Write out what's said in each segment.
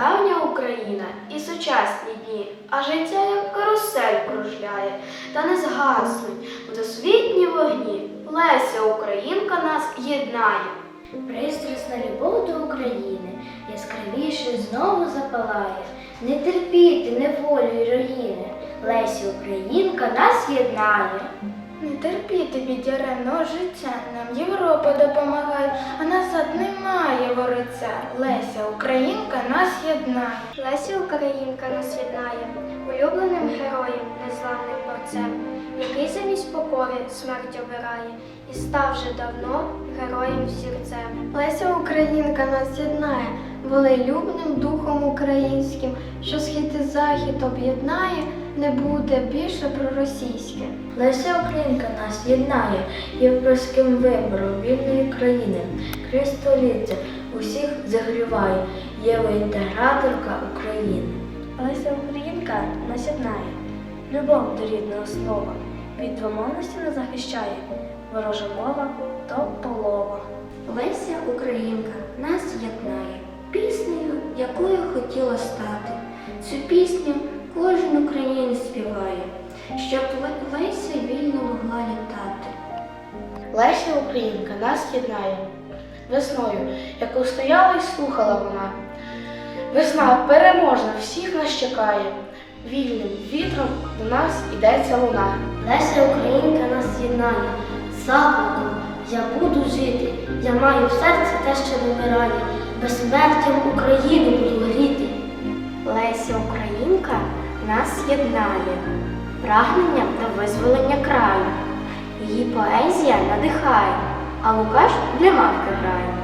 давня Україна і сучасні дні, а життя як карусель кружляє, та не згаснуть в досвітні вогні. Леся Українка нас єднає. Пристрасна любов до України яскравіше знову запалає. Не терпіти неволю й руїни. Лесі Українка нас єднає. Не терпіти підяреного життя, нам Європа допомагає, а назад немає вориця. Леся Українка нас єднає. Леся Українка нас єднає, улюбленим героєм, незламним борцем, який замість покори смерть обирає і став вже давно героєм зірцем. Леся Українка нас єднає, волелюбним духом українським, що схід і захід об'єднає, не буде більше проросійське. Леся Українка нас єднає європейським вибором вільної країни. Христоліття усіх загріває, євроінтеграторка України. Леся Українка нас єднає, любов до рідного слова, від двомовності нас захищає, ворожа мова то полова. Леся Українка нас єднає піснею, якою хотіла стати. Цю пісню кожен українець співає, щоб Леся вільно могла літати. Леся Українка нас єднає весною, яку стояла і слухала вона. Весна переможна, всіх нас чекає. Вільним вітром до нас ідеться луна. Леся Українка нас єднає, закликом я буду жити, я маю в серці те, що не вмирає, безсмертям Україну буду гріти. Леся Українка нас єднає, прагненням до визволення краю. Її поезія надихає, а Лукаш для мавки грає.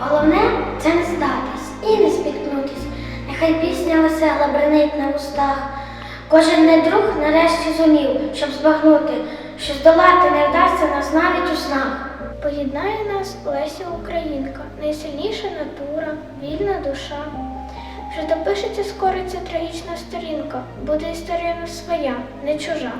Головне це не здатись і не спіткнутись. Нехай пісня весела бренить на устах. Кожен не друг нарешті зумів, щоб збагнути, що здолати не вдасться нас навіть у снах. Поєднає нас Леся Українка, найсильніша натура, вільна душа. Вже допишеться скоро ця трагічна сторінка, буде історія не своя, не чужа.